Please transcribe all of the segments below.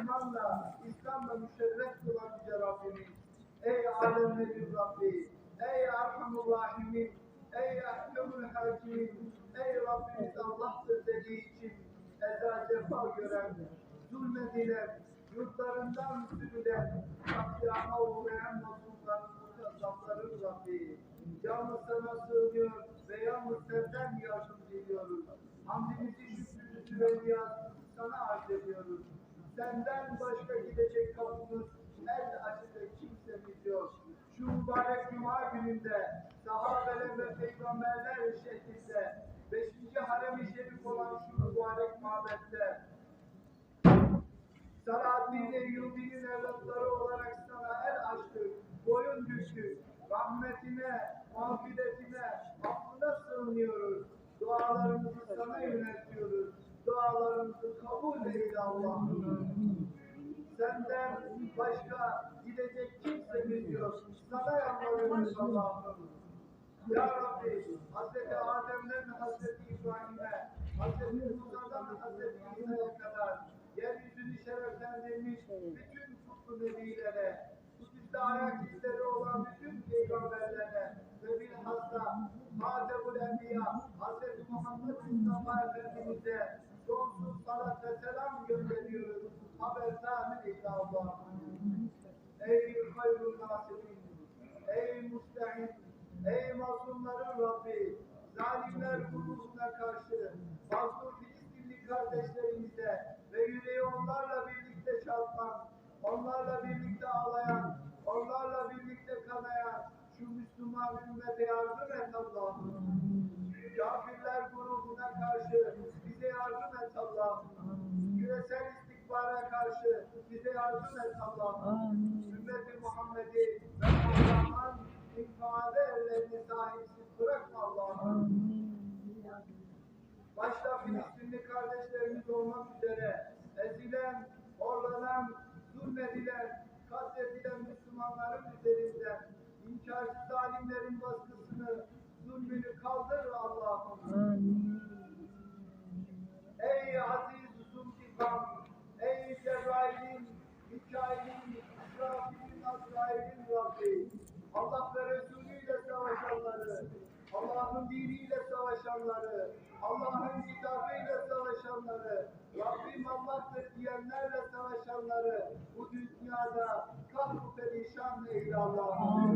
imanla, İslam'la müşerref kılan Yüce Rabbimiz. Ey alemlerin Rabbi, ey Erhamur Rahimin, ey Ehkemül Hakimin, ey Rabbimiz Allah'tır dediği için eza cefa gören, zulmedilen, yurtlarından sürülen, katliama uğrayan mazlumların, mukaddamların Rabbi. Yalnız sana sığınıyor ve yalnız senden yardım diliyoruz. Hamdimizi, şükrümüzü ve niyazımızı sana arz ediyoruz. Senden başka gidecek kapımız, el açacak kimsemiz yok. Şu mübarek cuma gününde, sahabeler ve peygamberler şehrinde, beşinci harem-i şerif olan şu mübarek mabette, Selahaddin Eyyubi'nin evlatları olarak sana el açtık, boyun düştük. Rahmetine, Allah'ım. Senden başka gidecek kimsemiz yok. Sana yalvarıyoruz Allah'ım. Ya Rabbi, Hazreti Adem'den Hazreti İbrahim'e, Hazreti Musa'dan Hazreti İsa'ya kadar yeryüzünü şereflendirmiş bütün kutlu nebilere, kutüste ayak izleri olan bütün peygamberlere ve bilhassa Hatebul Enbiya, Hazreti Muhammed Mustafa Efendimiz'e ve selam gönderiyoruz. Haberdar eyle Allah'ım. Ey hayrul nasirin, ey müstehim, ey mazlumların Rabbi, zalimler grubuna karşı, mazlum Filistinli kardeşlerimize ve yüreği onlarla birlikte çarpan, onlarla birlikte ağlayan, onlarla birlikte kanayan şu Müslüman ümmete yardım et Allah'ım. Kafirler grubuna karşı bize yardım et Allah'ım. Küresel istikbara karşı bize yardım et Allah'ım. Ümmeti Muhammed'i ve Allah'ın infade ellerini sahipsiz bırakma Allah'ım. Başta Filistinli kardeşlerimiz olmak üzere ezilen, horlanan, zulmedilen, katledilen Müslümanların üzerinden inkarcı zalimlerin baskısını, zulmünü kaldır Allah'ım. Ey aziz Zülfikam, ey Cebrail'in, Mikail'in, İsrafil'in, Azrail'in Rabbi, Allah ve Resulüyle savaşanları, Allah'ın diniyle savaşanları, Allah'ın kitabıyla savaşanları, Rabbim Allah'tır diyenlerle savaşanları bu dünyada kahru perişan eyle Allah'ım.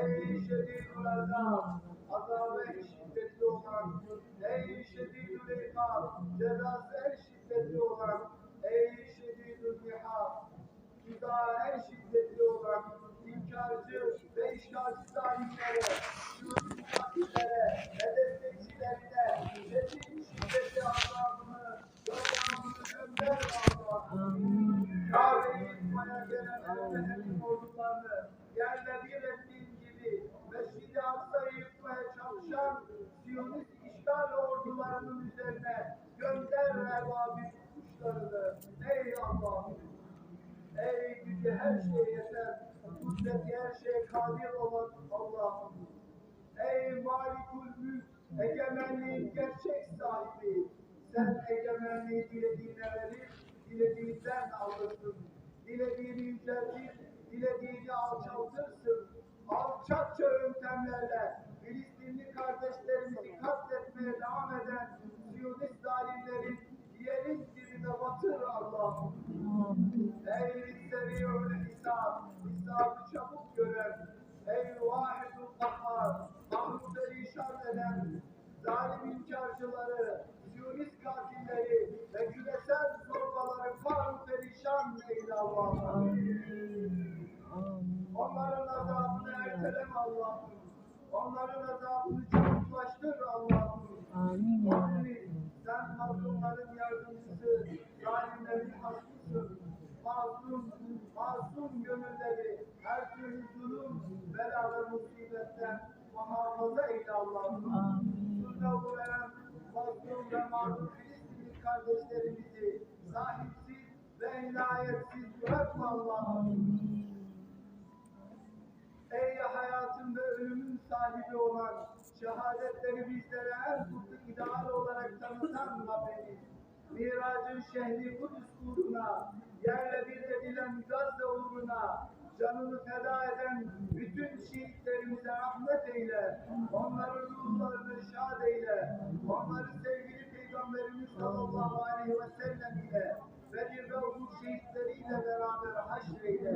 Ey şedidül azab, azabı şiddetli olan, ey şedidül ikab, cezası gücü her şeye yeter, kudreti her şeye kadir olan Allah'ım! Ey malikul mülk, egemenliğin gerçek sahibi! Sen egemenliği dilediğine verir, dilediğinden alırsın. Dilediğini yüceltir, dilediğini alçaltırsın. Alçakça yöntemlerle Filistinli kardeşlerimizi katletmeye devam eden Siyonist zalimlerin hesabı çabuk gören, ey vahidul kahhar, mahmut perişan eden, zalim inkarcıları, Siyonist katilleri ve küresel zorbaları far perişan eyle Allah'ım. Onların azabını erteleme Allah'ım. Onların azabını çabuklaştır cennetten mahfaza eyle Allah'ım. Sırdavu veren mazlum ve mağdur Filistinli kardeşlerimizi sahipsiz ve inayetsiz bırakma Allah'ım. Ey hayatın ve ölümün sahibi olan şehadetleri bizlere her kutlu ideal olarak tanıtan Rabbimiz. Miracın şehri Kudüs uğruna, yerle bir edilen Gazze uğruna, canını feda eden bütün şehit rahmet eyle. Onların ruhlarını şad eyle. Onları sevgili Peygamberimiz sallallahu aleyhi ve sellem ile Bedir ve Uhud şehitleriyle beraber haşreyle.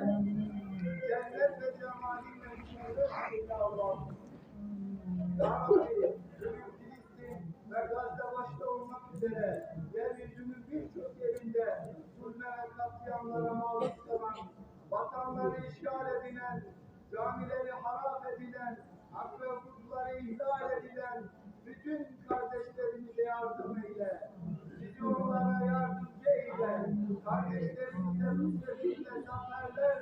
Cennet ve cemalinle şeref eyle Allah'ım. Ya Rabbi, Filistin ve Gazze başta olmak üzere yardımcı eyle. Kardeşlerimize, müstefiyle zaferler